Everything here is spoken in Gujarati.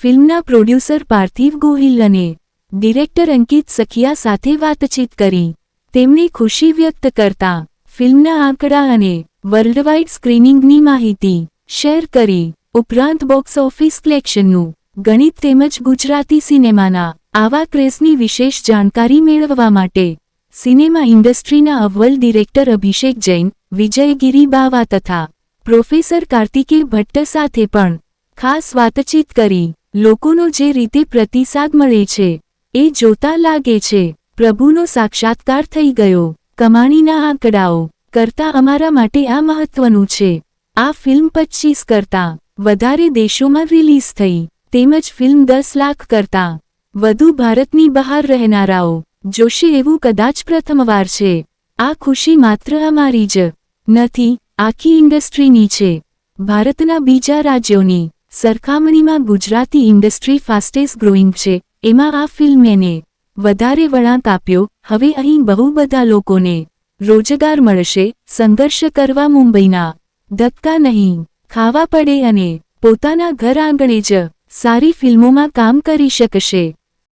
ફિલ્મના પ્રોડ્યુસર પાર્થિવ ગોહિલ અને ડિરેક્ટર અંકિત સખિયા સાથે વાતચીત કરી. તેમણે ખુશી વ્યક્ત કરતા ફિલ્મના આંકડા અને વર્લ્ડવાઇડ સ્ક્રીનિંગની માહિતી શેર કરી. ઉપરાંત બોક્સ ઓફિસ કલેક્શનનું ગણિત તેમજ ગુજરાતી સિનેમાના આવા ક્રેઝની વિશેષ જાણકારી મેળવવા માટે સિનેમા ઇન્ડસ્ટ્રીના અવ્વલ ડિરેક્ટર અભિષેક જૈન, વિજયગીરી બાવા તથા પ્રોફેસર કાર્તિકે ભટ્ટ સાથે પણ ખાસ વાતચીત કરી. લોકોનો જે રીતે પ્રતિસાદ મળે છે, એ જોતા લાગે છે, પ્રભુનો સાક્ષાત્કાર થઈ ગયો. કમાણીના આંકડાઓ કરતા અમારા માટે આ મહત્વનું છે. આ ફિલ્મ પચ્ચીસ કરતાં વધારે દેશોમાં રિલીઝ થઈ, તેમજ ફિલ્મ દસ લાખ કરતાં વધુ ભારતની બહાર રહેનારાઓ જોશે એવું કદાચ પ્રથમવાર છે. આ ખુશી માત્ર અમારી જ નથી, આખી ઇન્ડસ્ટ્રીની છે. ભારતના બીજા રાજ્યોની સરખામણીમાં ગુજરાતી ઇન્ડસ્ટ્રી ફાસ્ટેસ્ટ ગ્રોઈંગ છે. એમાં આ ફિલ્મેને વધારે વળાંક આપ્યો. હવે અહીં બહુ બધા લોકોને રોજગાર મળશે. સંઘર્ષ કરવા મુંબઈના ધક્કા નહીં. ખાવા પડે અને પોતાના ઘર આંગણે જ સારી ફિલ્મોમાં કામ કરી શકશે.